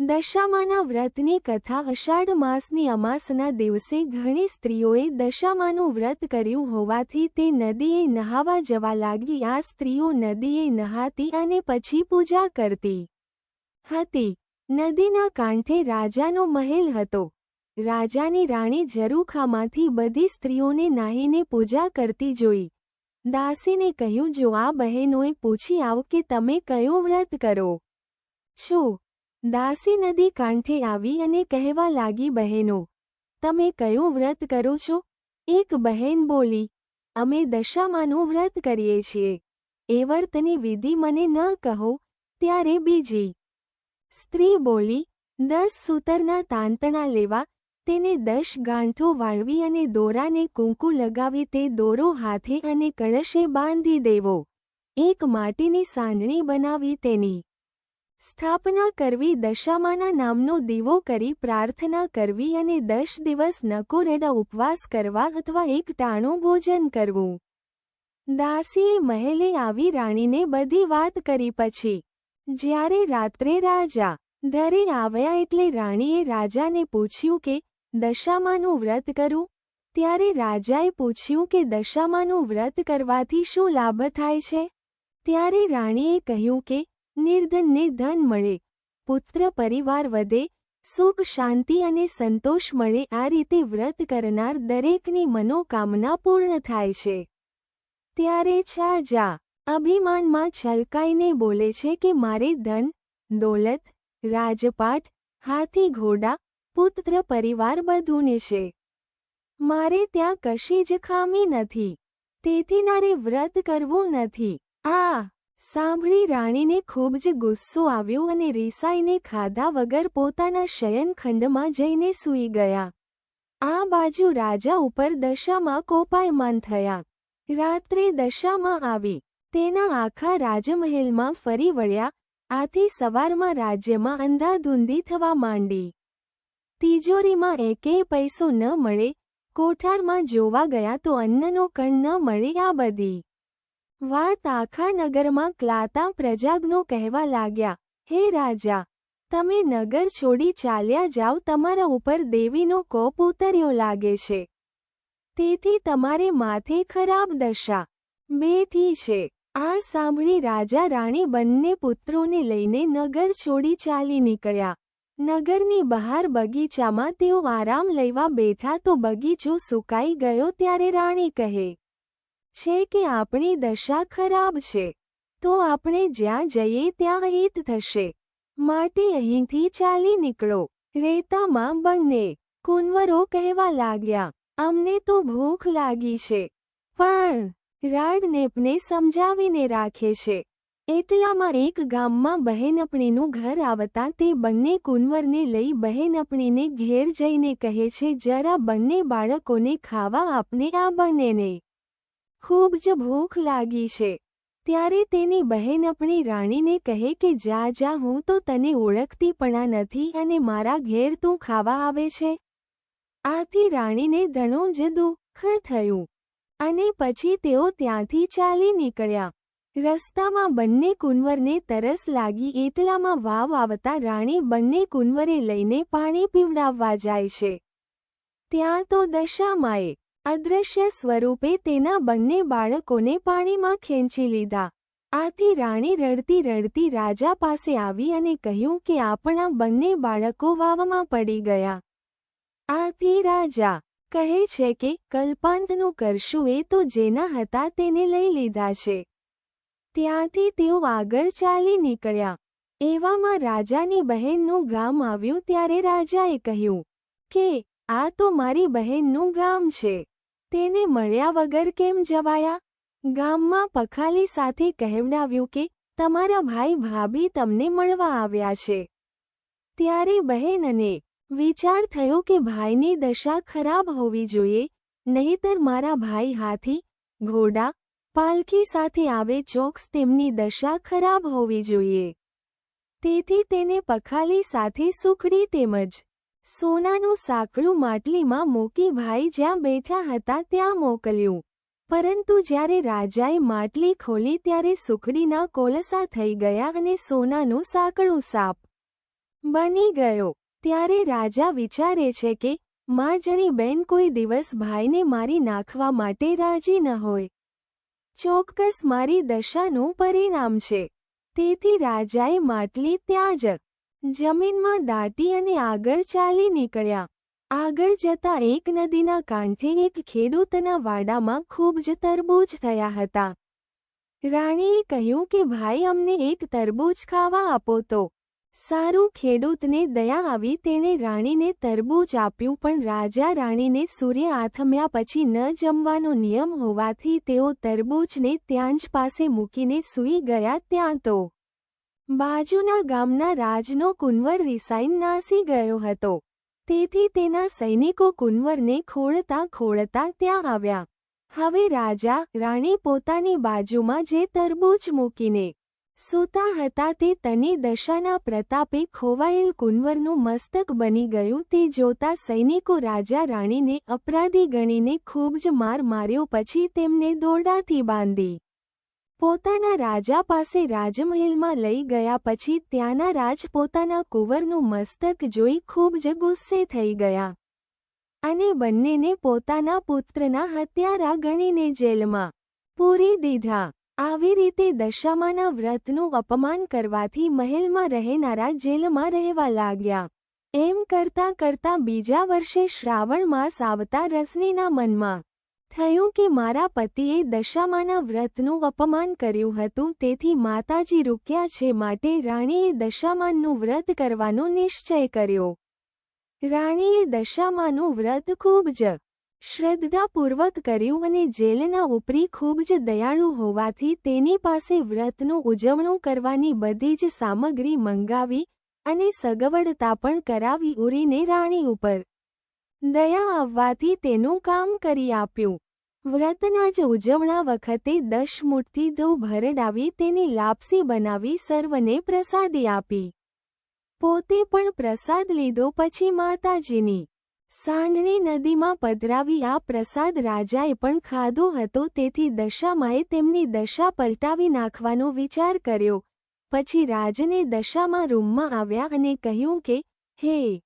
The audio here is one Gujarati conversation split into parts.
દશામાના વ્રતની કથા અષાઢ માસની અમાસના દિવસે ઘણી સ્ત્રીઓએ દશામાનું વ્રત કર્યું હોવાથી તે નદીએ નહાવા જવા લાગી. આ સ્ત્રીઓ નદીએ નહાતી અને પછી પૂજા કરતી હતી. નદીના કાંઠે રાજાનો મહેલ હતો. રાજાની રાણી ઝરૂખામાંથી બધી સ્ત્રીઓને નાહીને પૂજા કરતી જોઈ. દાસીને કહ્યું, જો આ બહેનોએ પૂછી આવ કે તમે કયું વ્રત કરો છો? દાસી નદી કાંઠે આવી અને કહેવા લાગી, બહેનો, તમે કયું વ્રત કરો છો? એક બહેન બોલી, અમે દશામાનું વ્રત કરીએ છીએ. એ વ્રતની વિધિ મને ન કહો, ત્યારે બીજી. સ્ત્રી બોલી, દસ સૂતરના તાંતણા લેવા, તેને દશ ગાંઠો વાળવી અને દોરાને કુંકુ લગાવી તે દોરો હાથે અને કળશે બાંધી દેવો. એક માટીની સાંડણી બનાવી તેની સ્થાપના કરવી દશામાના નામનો દીવો કરી પ્રાર્થના કરવી અને દસ દિવસ નકોરેડા ઉપવાસ કરવા અથવા એક ટાણું ભોજન કરવું. દાસીએ મહેલે આવી રાણીને બધી વાત કરી પછી, જ્યારે રાત્રે રાજા ધરે આવ્યા એટલે રાણીએ રાજાને પૂછ્યું કે, દશામાનું વ્રત કરું? ત્યારે રાજાએ પૂછ્યું કે, દશામાનું વ્રત કરવાથી શું લાભ થાય છે? ત્યારે રાણીએ કહ્યું કે નિર્ધનને ધન મળે. પુત્ર પરિવાર વધે, સુખ શાંતિ અને સંતોષ મળે, આ રીતે વ્રત કરનાર દરેકની મનોકામના પૂર્ણ થાય છે. ત્યારે છાજા અભિમાનમાં છલકાઈને બોલે છે કે મારે ધન, દોલત, રાજપાટ, હાથી ઘોડા, પુત્ર પરિવાર બધુંને છે. મારે ત્યાં કશી જ ખામી નથી. તેથી નારે વ્રત કરવું નથી. આ સાંભળી રાણીને ખૂબ જ ગુસ્સો આવ્યો અને રીસાઈને ખાધા વગર પોતાના શયનખંડમાં જઈને સૂઈ ગયા. આ બાજુ રાજા ઉપર દશામાં કોપાયમાન થયા. રાત્રે દશામાં આવી. તેના આખા રાજમહેલમાં ફરી વળ્યા. આથી સવારમાં રાજ્યમાં અંધાધૂંધી થવા માંડી. તિજોરીમાં એકેય પૈસો ન મળે. કોઠારમાં જોવા ગયા તો અન્નનો કણ ન મળે આ બધી. વાત આખા નગરમાં ક્લાતા પ્રજાજ્ઞો કહેવા લાગ્યા, હે રાજા, તમે નગર છોડી ચાલ્યા જાઓ, તમારા ઉપર દેવીનો કોપ ઉતર્યો લાગે છે. તેથી તમારે માથે ખરાબ દશા બેઠી છે. આ સાંભળી રાજા રાણી બંને પુત્રોને લઈને નગર છોડી ચાલી નીકળ્યા. નગરની બહાર બગીચામાં તેઓ આરામ લેવા બેઠા તો બગીચો સુકાઈ ગયો ત્યારે રાણી કહે છે કે આપણી દશા ખરાબ છે, તો આપણે જ્યાં જઈએ ત્યાં હિત થશે. માટે અહીંથી ચાલી નીકળો. રેતામાં બંને કુંવરો કહેવા લાગ્યા, અમને તો ભૂખ લાગી છે. પણ રાડનેપને સમજાવીને રાખે છે. એટલામાં એક ગામમાં બહેનપણીનું ઘર આવતા તે બંને કુંવરને લઈ બહેનપણીને ઘેર જઈને કહે છે, જરા બંને બાળકોને ખાવા આપને આ બંનેને. ખૂબ જ ભૂખ લાગી છે. ત્યારે તેની બહેનપણી રાણીને કહે કે, જા જા, હું તો તને ઓળખતી પણ નથી અને મારા ઘેર તું ખાવા આવે છે. આથી રાણીને ઘણું જ દુઃખ થયું અને પછી તેઓ ત્યાંથી ચાલી નીકળ્યા. રસ્તામાં બંને કુંવરને તરસ લાગી, એટલામાં વાવ આવતા રાણી બંને કુંવરે લઈને પાણી પીવડાવવા જાય છે. ત્યાં તો દશામાએ અદ્રશ્ય સ્વરૂપે તેના બંને બાળકોને પાણીમાં ખેંચી લીધા. આથી રાણી રડતી રડતી રાજા પાસે આવી અને કહ્યું કે આપણા બંને બાળકો વાવમાં પડી ગયા. આથી રાજા, કહે છે કે કલ્પાંતનું કરશું એ તો જેના હતા તેને લઈ લીધા છે. ત્યાંથી તેઓ આગળ ચાલી નીકળ્યા. એવામાં રાજાની બહેનનું ગામ આવ્યું ત્યારે રાજાએ કહ્યું કે આ તો મારી બહેનનું ગામ છે. તેને મળ્યા વગર કેમ જવાયા? ગામમાં પખાલી સાથે કહેવડાવ્યું કે, તમારા ભાઈ ભાભી તમને મળવા આવ્યા છે. ત્યારે બહેનને વિચાર થયો કે ભાઈની દશા ખરાબ હોવી જોઈએ, નહીતર મારા ભાઈ હાથી, ઘોડા, પાલખી સાથે આવે ચોક્સ તેમની દશા ખરાબ હોવી જોઈએ. તેથી તેને પખાલી સાથે સુખડી તેમજ સોનાનું સાંકડું માટલીમાં મૂકી ભાઈ જ્યાં બેઠા હતા ત્યાં મોકલ્યું. પરંતુ જ્યારે રાજાએ માટલી ખોલી ત્યારે સુખડીના કોલસા થઈ ગયા અને સોનાનું સાંકડું સાપ બની ગયો. ત્યારે રાજા વિચારે છે કે માજણી બેન કોઈ દિવસ ભાઈને મારી નાખવા માટે રાજી ન હોય. ચોક્કસ મારી દશાનું પરિણામ છે. તેથી રાજાએ માટલી ત્યાં જ જમીનમાં દાટી અને આગળ ચાલી નીકળ્યા. આગળ જતા એક નદીના કાંઠે એક ખેડૂતના વાડામાં ખૂબ જ તરબૂચ થયા હતા. રાણીએ કહ્યું કે, ભાઈ, અમને એક તરબૂચ ખાવા આપો તો. સારું ખેડૂતને દયા આવી, તેણે રાણીને તરબૂચ આપ્યું, પણ રાજા રાણીને સૂર્ય આથમ્યા પછી ન જમવાનો નિયમ હોવાથી તેઓ તરબૂચને ત્યાં જ પાસે મૂકીને સૂઈ ગયા ત્યાં તો બાજુના ગામના રાજનો કુંવર રિસાઈન નાસી ગયો હતો. તેથી તેના સૈનિકો કુંવરને ખોળતા ખોળતા ત્યાં આવ્યા. હવે રાજા, રાણી પોતાની બાજુમાં જે તરબૂચ મૂકીને સૂતા હતા તે તની દશાના પ્રતાપે ખોવાયેલ કુંવરનું મસ્તક બની ગયું. તે જોતા સૈનિકો રાજા, રાણીને અપરાધી ગણીને ખૂબ જ માર માર્યો, પછી તેમને દોરડાથી બાંધી. પોતાના રાજા પાસે રાજમહેલમાં લઈ ગયા પછી ત્યાંના રાજ પોતાના કુંવરનું મસ્તક જોઈ ખૂબ જ ગુસ્સે થઈ ગયા. અને બંનેને પોતાના પુત્રના હત્યારા ગણીને જેલમાં પૂરી દીધા. આવી રીતે દશામાના વ્રતનું અપમાન કરવાથી મહેલમાં રહેનારા જેલમાં રહેવા લાગ્યા. એમ કરતા કરતા બીજા વર્ષે શ્રાવણ માસ આવતા રસનીના મનમાં થયું કે મારા પતિએ દશામાના વ્રતનું અપમાન કર્યું હતું, તેથી માતાજી રૂક્યા છે માટે રાણીએ દશામાનનું વ્રત કરવાનો નિશ્ચય કર્યો. રાણીએ દશામાનું વ્રત ખૂબ જ શ્રદ્ધાપૂર્વક કર્યું અને જેલના ઉપરી ખૂબ જ દયાળુ હોવાથી તેની પાસે વ્રતનું ઉજવણું કરવાની બધી જ સામગ્રી મંગાવી અને સગવડતા પણ કરાવી ઉરીને રાણી ઉપર દયા આવવાથી તેનું કામ કરી આપ્યું. વ્રતના જ ઉજવણા વખતે દશ મુઠ્ઠી ધૂ ભરડાવી તેની લાપસી બનાવી સર્વને પ્રસાદી આપી. પોતે પણ પ્રસાદ લીધો પછી માતાજીની સાંઢણી નદીમાં પધરાવી આ પ્રસાદ રાજાએ પણ ખાધો હતો તેથી દશામાએ તેમની દશા પલટાવી નાખવાનો વિચાર કર્યો. પછી રાજને દશામાં રૂમમાં આવ્યા અને કહ્યું કે, હે,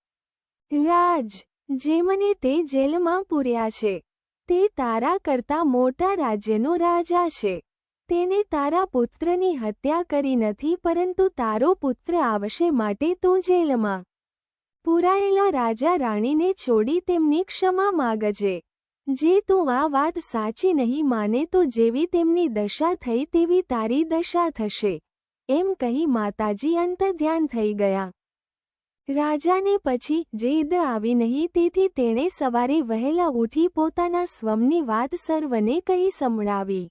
રાજ જે મને તે જેલમાં પૂર્યા છે. તે તારા કરતા મોટા રાજ્યનો રાજા છે. તેને તારા પુત્રની હત્યા કરી નથી, પરંતુ તારો પુત્ર આવશે માટે તું જેલમાં. પુરાયેલા રાજા રાણીને છોડી તેમની ક્ષમા માગજે. જે તું આ વાત સાચી નહીં માને તો જેવી તેમની દશા થઈ તેવી તારી દશા થશે. એમ કહી માતાજી અંતર્ધ્યાન થઈ ગયા. રાજાને પછી જીદ આવી નહીં, તેથી તેણે સવારે વહેલા ઉઠી પોતાના સ્વમની વાત સર્વને કહી સંભળાવી.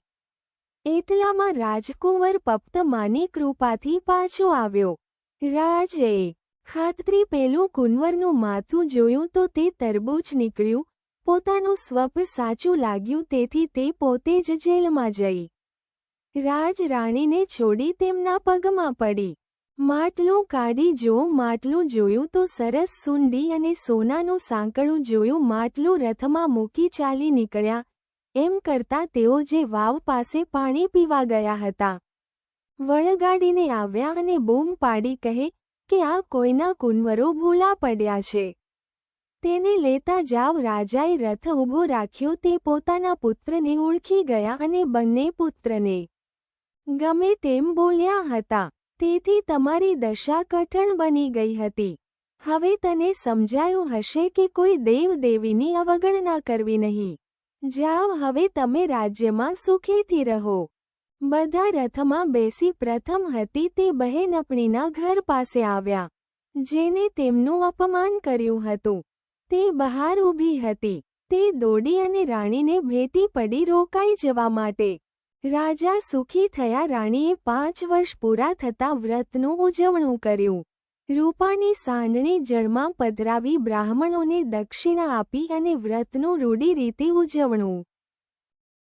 એટલામાં રાજકુંવર પપ્તમાની કૃપાથી પાછો આવ્યો. રાજે, ખાતરી પેલું કુંવરનું માથું જોયું તો તે તરબૂચ નીકળ્યું. પોતાનું સ્વપ્ન સાચું લાગ્યું, તેથી તે પોતે જ જેલમાં જઈ. રાજ રાણીને છોડી તેમના પગમાં પડી. માટલું કાઢી જો માટલું જોયું તો સરસ સુંડી અને સોનાનું સાંકળું જોયું, માટલું રથમાં મૂકી ચાલી નીકળ્યા. એમ કરતા તેઓ જે વાવ પાસે પાણી પીવા ગયા હતા. વળગાડીને આવ્યા અને બૂમ પાડી કહે કે આ કોઈના કુંવરો ભૂલા પડ્યા છે. તેને લેતા જાવ રાજાએ રથ ઊભો રાખ્યો, તે પોતાના પુત્રને ઓળખી ગયા અને બંને પુત્રને ગમે તેમ બોલ્યા હતા. તેથી તમારી દશા કઠણ બની ગઈ હતી. હવે તને સમજાયું હશે કે કોઈ દેવ દેવીની અવગણના કરવી નહીં. જાઓ, હવે તમે રાજ્યમાં સુખેથી રહો. બધા રથમાં બેસી પ્રથમ હતી તે બહેનપણીના ઘર પાસે આવ્યા, જેને તેમનું અપમાન કર્યું હતું. તે બહાર ઊભી હતી. તે દોડી અને રાણીને ભેટી પડી રોકાઈ જવા માટે. રાજા સુખી થયા રાણીએ પાંચ વર્ષ પૂરા થતાં વ્રતનું ઉજવણું કર્યું. રૂપાની સાંડણી જળમાં પધરાવી બ્રાહ્મણોને દક્ષિણા આપી અને વ્રતનું રૂઢી રીતે ઉજવણું.